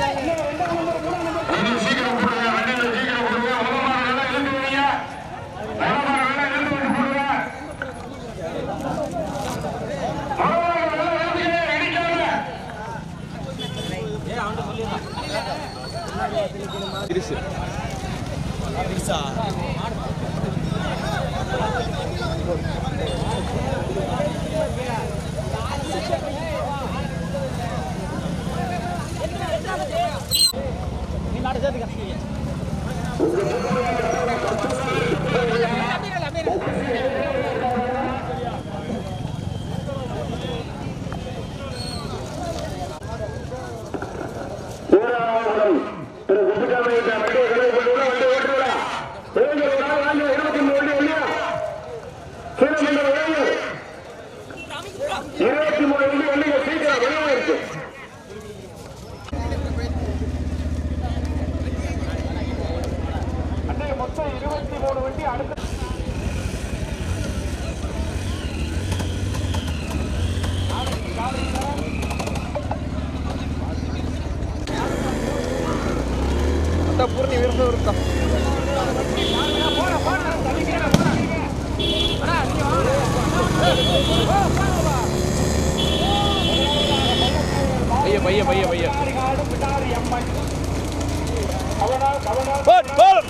頑張れ! இருபத்தி மூணு வண்டி வந்து சீக்கிரம் வெளியே இருக்கு மொத்தம் இருபத்தி மூணு வண்டி அடுத்த. அந்த பூர்ணி விருந்து இருக்கா பைய பைய பைய பைய போட். போட்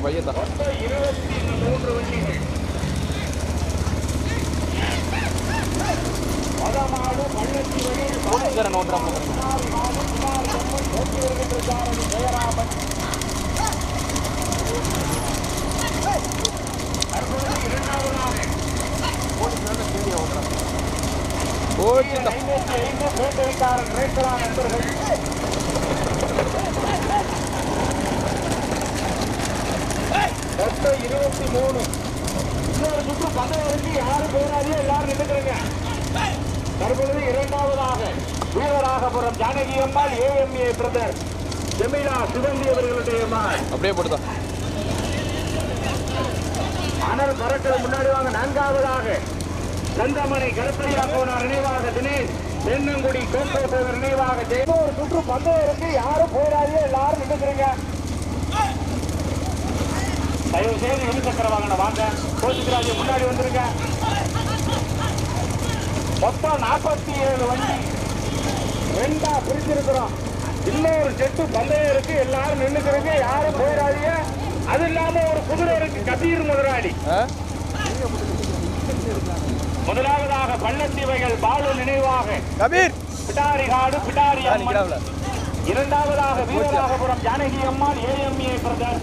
பையன் தான் போலீஸ்காரன் நோட்டுறா போகிறேன் போச்சுடா மொத்தம் இருபத்தி மூணு. இன்னொரு சுற்று பதினஞ்சு யாரு போராடியோ எல்லாரும் நின்றுக்கிறீங்க தற்பொழுது இரண்டாவதாக வீரராகபுரம் ஜானகி அம்மாள் ஏஎம்ஏ பிரதர் ஜெமிலா சிவந்தி அவர்களுடைய அம்மாள். அப்படியே போட்டுதான் அனல் பறக்கள் முன்னாடி வாங்க நான்காவதாக நந்தமனை கருப்பையா போனார் நினைவாக தினேஷ். தென்னங்குடி கோட்டை நினைவாக ஒரு சுற்று பந்தயம் இருக்கு. யாரும் போயிடாதீங்க எல்லாரும் நின்றுக்கிறீங்க. தயவு செய்து இரு வாங்கின வாங்க. கோச்சுக்கிறாஜி முன்னாடி வந்துருங்க. மொத்தம் நாற்பத்தி ஏழு வண்டி. ரெண்டா பிரிச்சிருக்கிறோம் இன்னொரு செட்டு பந்தயம் இருக்கு. எல்லாரும் நின்றுக்கிறீங்க. யாரும் போயிடாதீங்க அது இல்லாம ஒரு குதிரை இருக்கு. கபீர் முதலாளி. ஆ? முதலாவதாக பள்ளத்தீவைகள் பாலு நினைவாக. கபீர்! பிடாரி காடு பிடாரி இரண்டாவதாக வீரராகபுரம் ஜானகி அம்மாள் ஏஎம்ஏ பிரதர்.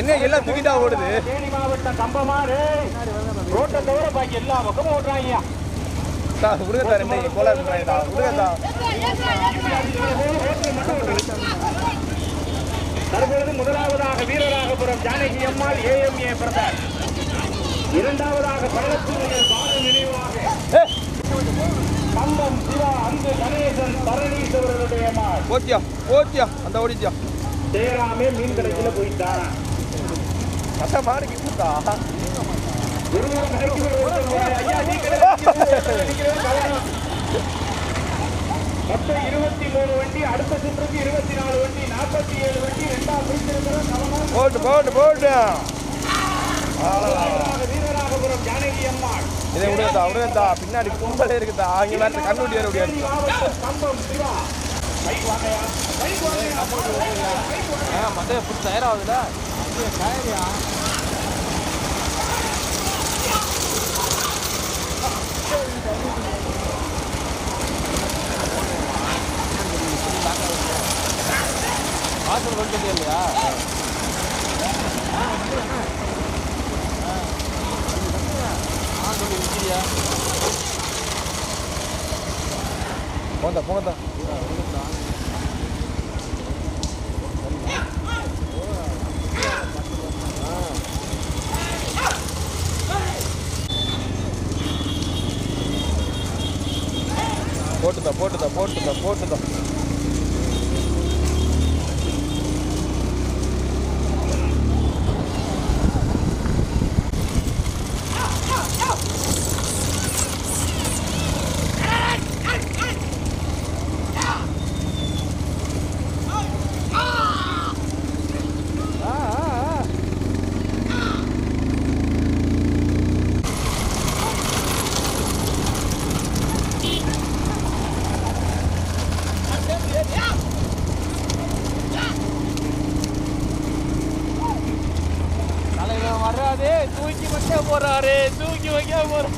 என்ன எல்லாம் தூக்கிட்டா ஓடுது? தேனி மாவட்டம் கம்பமாறு. ரோட்டை தவிர பாக்கி எல்லா பக்கமும் ஓட்டுறாங்க விடுங்கத்தா ரெண்டு பண்ணுறாங்கடா விடுங்கத்தா தற்பொழுது முதலாவதாக வீரராகபுரம் ஜானகி அம்மாள் ஏஎம்ஏ பிரதர். இரண்டாவதாக பள்ளத்தீவைகள் பாலு நினைவாக கம்பம் சிவா அன்பு கணேசன் பரணீஸ்வரருடைய அம்மாள். போச்சியா போச்சியா அந்த ஓடிச்சியா. ஜெயராமே மீன் கடைக்குள்ள போயிட்டான். கட்ட மாடு கிட்டா ஒருவர் கடைக்கு போய் ஒருத்தர் போறாரு. ஐயா, நீ கடைக்கு நிக்கிறேன், கவனம். மொத்தம் இருபத்தி மூணு வண்டி அடுத்த சுற்றுக்கு இருபத்தி நாலு வண்டி நாற்பத்தி ஏழு வண்டி கவனம் போட்டு போட்டு போட்டு முதலாவதாக வீரராகபுரம் ஜானகி அம்மாள் இதை விடுதா விடுங்கத்தா பின்னாடி கும்பலே இருக்குதா? அங்கே வேற கண்ணுட்டி வேற தேனி முடியாது. மாவட்டம் கம்பம் சிவா பைக் வாங்கயா பைக் வாங்கயா ஃபுல் டயர் ஆகுதுல வாசல் போட்டுதான் போட்டுதான் போட்டுதான் போட்டுதான். var.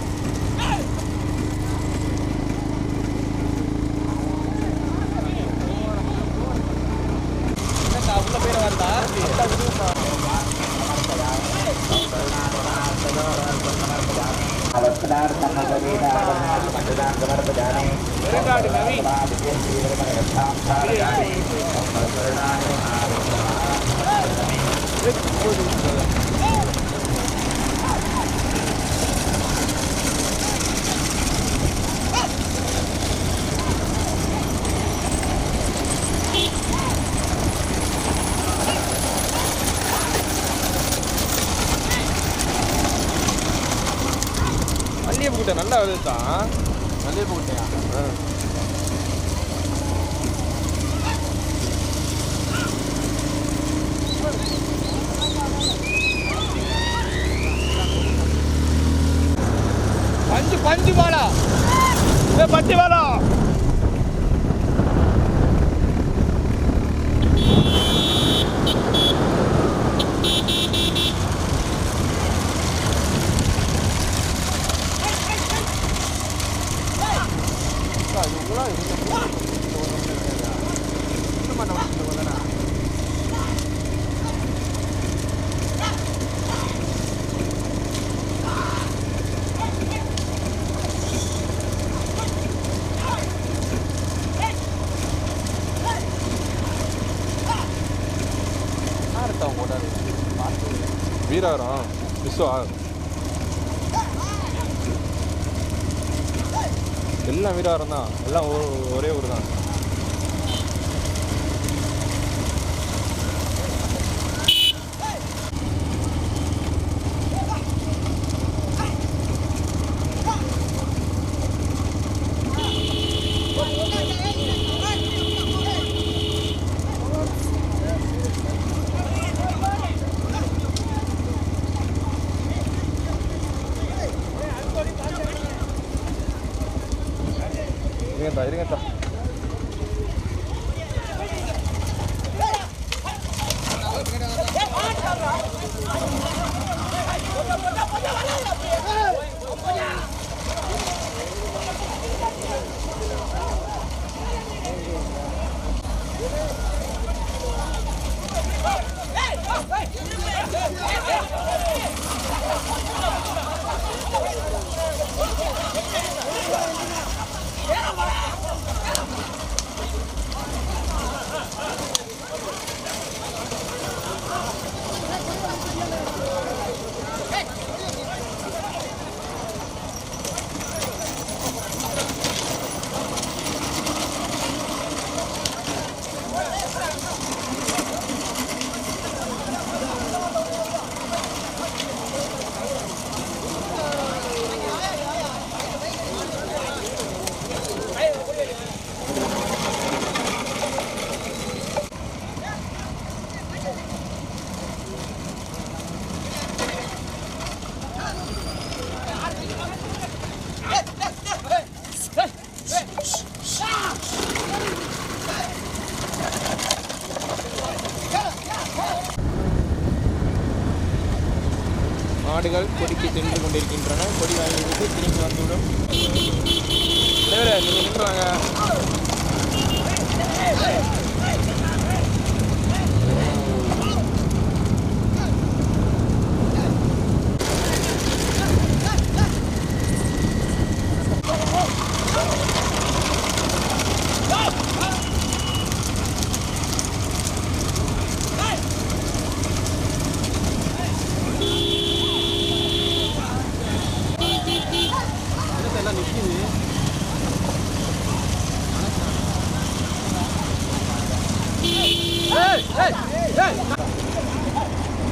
கூட்டம் நல்லா வருது தான் மல்லிகைப்பூ கூட்டையா பஞ்சு பஞ்சு ஏ பஞ்சு பாலா வீராரம் விஸ்வா எல்லாம் வீராரம் தான் எல்லாம் ஒரே ஊர் தான் இருங்கத்தா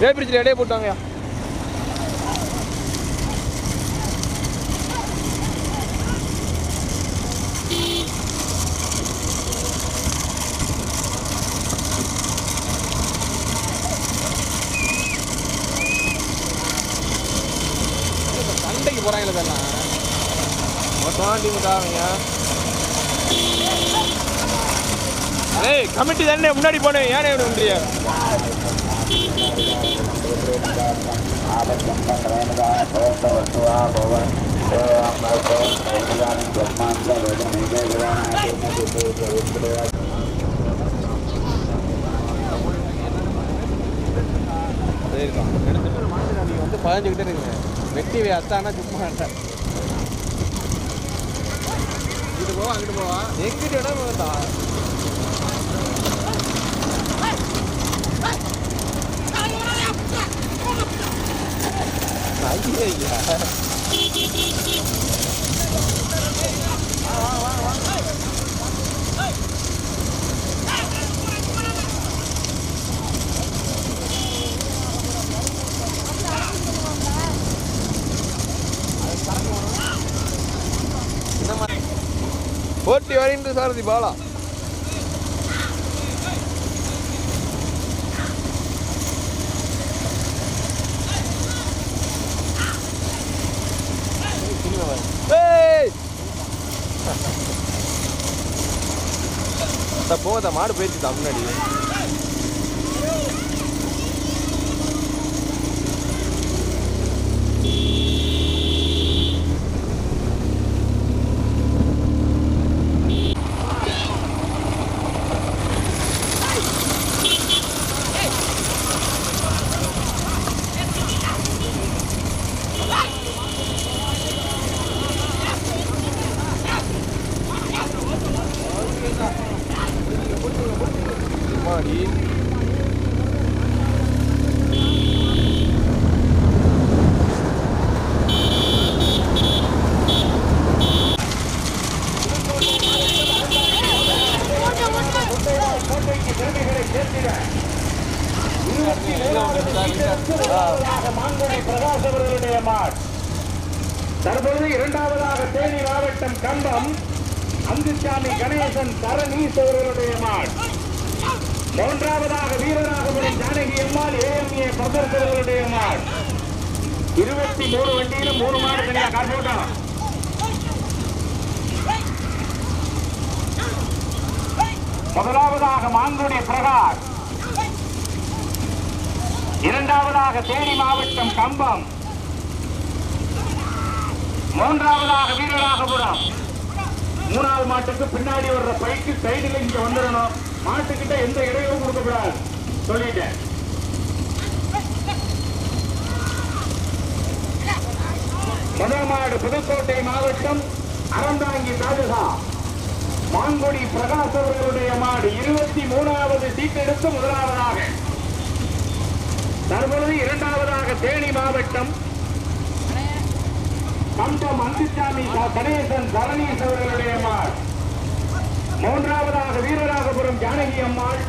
ஏ பிரிட்ஜில் இடையே போட்டாங்கயா சண்டைக்கு போகிறாங்களே தானே மொத்தமான டீம் தாவங்க ஏய் கமிட்டி தானே முன்னாடி போனேன் ஏன் இவனு அதே வந்து பதினஞ்சுக்கிட்டே இருங்க வெட்டி வை அத்தானா சும்மா இது போவா அங்கிட்டு போவா எங்கிட்ட இடம் போட்டி வரைந்து சாரதி பாலா ஏய்! அத்தா, போதா மாடு போயிடுச்சு முன்னாடி மாடி கோட்டைக்கு பெருமைகளை சேர்த்திட இருபத்தி மூணாவது முதலாவதாக மாங்குடி பிரகாஷ் அவர்களுடைய மாட் தற்பொழுது இரண்டாவதாக தேனி மாவட்டம் கம்பம் அங்குசாமி கணேசன் தரணீஸ் அவர்களுடைய மாட். மூன்றாவதாக வீரராகவன் ஜானகி அம்மாள் ஏஎம்ஏ பிரதர்ஸ் அவர்களுடைய மாட். இருபத்தி மூணு வண்டியிலும் மூணு மாடு தனியாக கார் போட்டோம் முதலாவதாக மாங்குடி பிரகாஷ். இரண்டாவதாக தேனி மாவட்டம் கம்பம். மூன்றாவதாக வீரராகபுரம் மூணாவது மாட்டுக்கு பின்னாடி வர்ற பைக்கு சைடுல இங்க வந்துடணும் மாட்டுக்கிட்ட எந்த இடையும் கொடுக்கக்கூடாது. சொல்லிட்டேன். முதல் மாடு புதுக்கோட்டை மாவட்டம் அறந்தாங்கி தாலுகா. மாங்குடி பிரகாஷ் அவர்களுடைய மாடு இருபத்தி மூணாவது சீட் எடுத்து முதலாவதாக. தற்பொழுது இரண்டாவதாக தேனி மாவட்டம் கம்பம் அந்துசாமி கணேசன் தரணீஸ் அவர்களுடைய மாடு மூன்றாவதாக வீரராகபுரம் ஜானகி அம்மாள்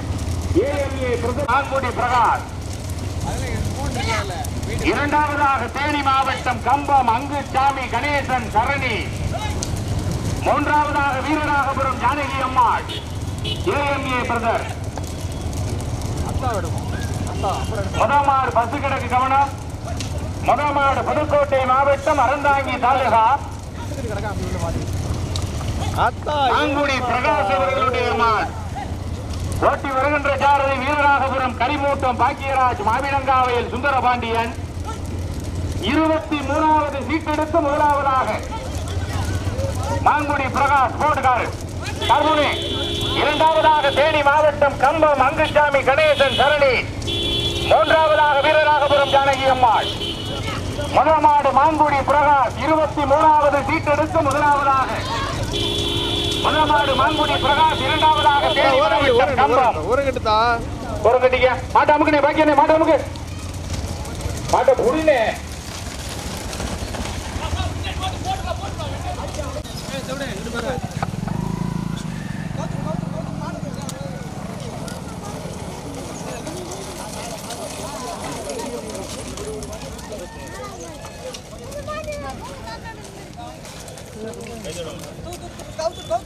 ஏஎம்ஏ மாங்குடி பிரகாஷ். இரண்டாவதாக தேனி மாவட்டம் கம்பம் அங்குசாமி கணேசன் சரணி. மூன்றாவதாக வீரராகபுரம் ஜானகி அம்மாள் ஏஎம்ஏ பிரதர். முதமாடு பசு கிடக்கு கவனம். முதமாடு புதுக்கோட்டை மாவட்டம் அறந்தாங்கி தாலுகா. ஆங்குடி பிரகாஷ் அவர்களுடைய மாடு. ஓட்டி வருகின்ற சாரதி வீரராகபுரம் கரிமூட்டம் பாக்கியராஜ் மாவிடங்காவையில் சுந்தரபாண்டியன். இருபத்தி மூணாவது சீட்டெடுத்து முதலாவதாக மாங்குடி பிரகாஷ் போட்டுக்காரு கருமுனி இரண்டாவதாக தேனி மாவட்டம் கம்பம் அங்குசாமி கணேசன் சரணி. மூன்றாவதாக வீரராகபுரம் ஜானகி அம்மாள். முதமாடு மாங்குடி பிரகாஷ் இருபத்தி மூணாவது சீட்டெடுத்து முதலாவதாக. முதமாடு மாங்குடி பிரகாஷ் இரண்டாவதாக ஒரு கட்டிக்க மாட்ட அமுக்குனே பாக்கியனே மாட்ட அமுக்கு. மாட்ட புடினே Go, go, go.